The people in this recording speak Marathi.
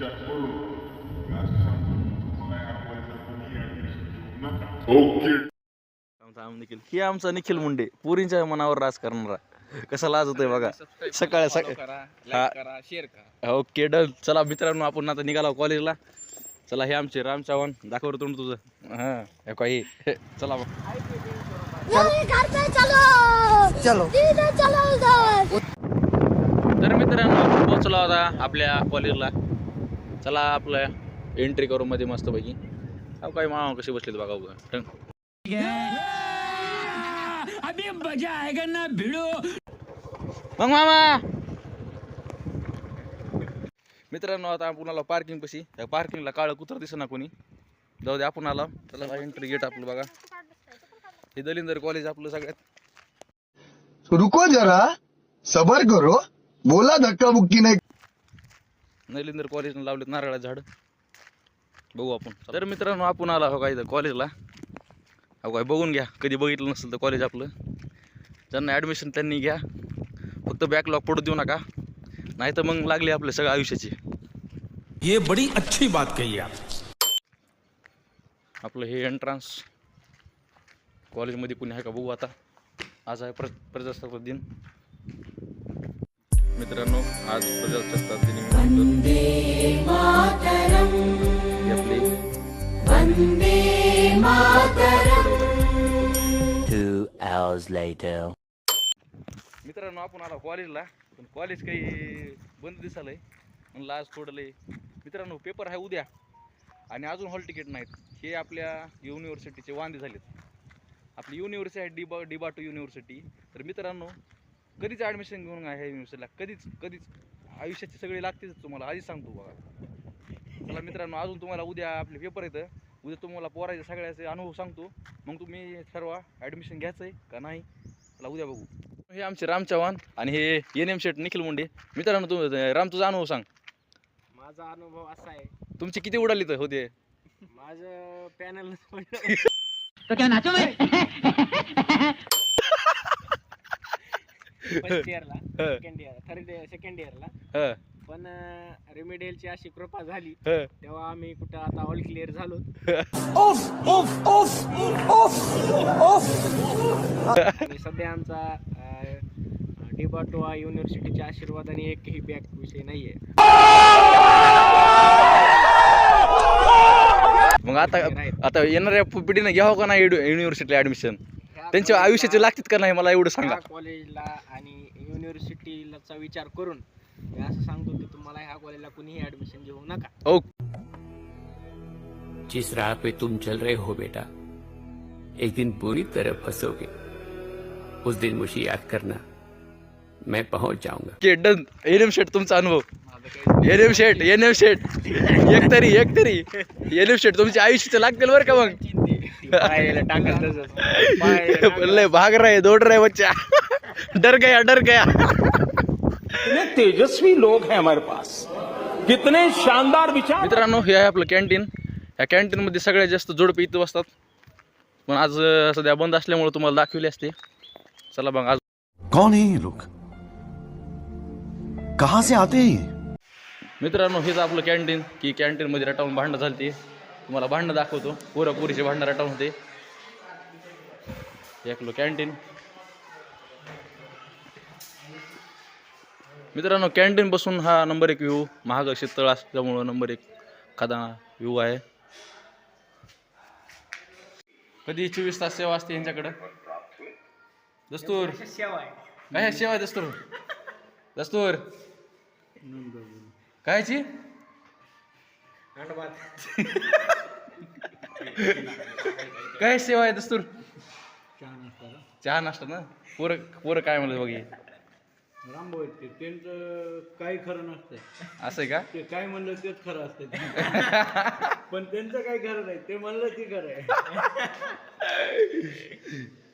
विचार करून निखिल. ही आमचा निखिल मुंडे. पुरींच्या मनावर राज करणारा. कसा लाज होतोय बघा. सकाळी सकाळी. हा. करा शेअर करा. Okay done. चला मित्रांनो आपण आता निघालो कॉलेजला. चला हे आमचे राम चव्हाण. दाखव रे तोंड तुझं. हा. हे काही चला तर मित्रांनो आपण पोहोचलो आता आपल्या कॉलेजला. चला आपल्या एंट्री करू मध्ये मस्तपैकी. अहो काही मामा कशी बसलीत बघा मग मामा! मित्रांनो आता आपण पार्किंग पशी. त्या पार्किंगला काळं कुत्र दिसना कोणी. जाऊ दे आपण आला. त्याला एंट्री गेट आपलं बघा. हे दलिंदर कॉलेज आपलं सगळ्यात. रुको जरा. सबर करो. बोला धक्का बुक्की नाही. नलिंदर कॉलेजनं लावलेत नारळाचं झाड. बघू आपण. तर मित्रांनो आपण आला हो काय इथं कॉलेजला हो काय बघून घ्या. कधी बघितलं नसेल तर कॉलेज आपलं. ज्यांना ॲडमिशन त्यांनी घ्या. फक्त बॅकलॉग पडू देऊ नका. नाही तर मग लागली आपल्या सगळ्या आयुष्याची. ये बड़ी अच्छी बात कही आप। आपलं हे एंट्रान्स कॉलेजमध्ये कुणी आहे का बघू आता. आज आहे प्र प्रजासत्ताक दिन. मित्रांनो आज प्रजासत्ताक दिनी. मित्रांनो आपण आला कॉलेजला पण कॉलेज काही बंद दिसालंय. म्हणलं आज थोडं लय मित्रांनो पेपर आहे उद्या. आणि अजून हॉल तिकीट नाहीत. हे आपल्या युनिव्हर्सिटीचे वांदे झालेत. आपली युनिव्हर्सिटी आहे डिबा डिबाटो युनिव्हर्सिटी तर मित्रांनो कधीच ॲडमिशन घेऊन आहे ह्या युनिव्हर्सिटीला कधीच कधीच. आयुष्याचे सगळे लागतेच तुम्हाला. आधीच सांगतो बघा. चला मित्रांनो अजून तुम्हाला उद्या आपले पेपर येतं. उद्या तुम्हाला पोरायचे सगळ्याचे अनुभव सांगतो. मग तुम्ही ठरवा ॲडमिशन घ्यायचं आहे का नाही. चला उद्या बघू. हे आमचे राम चव्हाण आणि हे एन एम शेट निखिल मुंडे. मित्रांनो तू राम तुझा अनुभव सांग. माझा अनुभव असा आहे. तुमची किती उडाली तर होते? माझं पॅनल फर्स्ट इयरला ह. सेकंड इयर थर्ड सेकंड इयरला ह, पण रेमिडियलची अशी कृपा झाली. ह. तेव्हा आम्ही कुठं आता ऑल क्लिअर झालो. आणि सध्या आमचा डिबाटोआ युनिव्हर्सिटीच्या आशीर्वादाने एकही बॅक विषय नाहीये. मग आता आता येणाऱ्या पिढीनं घ्यावं का नाही युनिव्हर्सिटीला ऍडमिशन त्यांच्या आयुष्याचे लागतात का नाही मला एवढं सांगा? कॉलेजला आणि युनिव्हर्सिटीचा विचार करून मी असं सांगतो की तुम्हाला ह्या कॉलेजला कुणीही ऍडमिशन घेऊ नका. ओ जिस राह पे तुम चल रहे हो बेटा एक दिन पूरी तरह फंसोगे। उस दिन मुझे याद करना मैं पहुंच जाऊंगा। Okay done. N M Shet तुमचा अनुभव. N M Shet N M Shet एक तरी एक तरी. एन एम शेट तुमच्या आयुष्याचे लागतील बरं का मग? लय भाग रहे दौड़ रहे बच्चा. डर गया डर गया. कितने तेजस्वी लोग हैं हमारे पास। कितने शानदार विचार। मित्रांनो हे आहे आपलं कॅन्टीन ह्या कॅन्टीनमध्ये सगळ्यात जास्त जोडपे इथं बसतात. पण आज सध्या बंद असल्यामुळे तुम्हाला दाखवले असते. चला बघ आज कौन है ये लोग? कहां से आते हैं ये? मित्रांनो हेच आपलं कॅन्टीन की कॅन्टीनमध्ये रटावून भांडणं झालती. तुम्हाला भांडणं दाखवतो. पोरं पोरीचे भांडणं रटावून होते. आपलं कॅन्टीन मित्रांनो कॅन्टीन बसून हा नंबर एक व्ह्यू महाग शीतळ असल्यामुळं नंबर एक खादा व्ह्यू आहे. कधी चोवीस तास सेवा असते यांच्याकडं? दस्तूर. काय सेवा आहे दस्तूर? दस्तूर. कायची काय सेवा आहे दस्तूर? चहा नाश्ता ना? पोरं पोरं काय म्हणलं बघ हे. रामभाऊ आहेत ते. त्यांचं काही खरं नसतं असं आहे का? ते काय म्हणलं तेच खरं असतं पण त्यांचं काही खरं नाही. ते म्हणलं ते खरं आहे.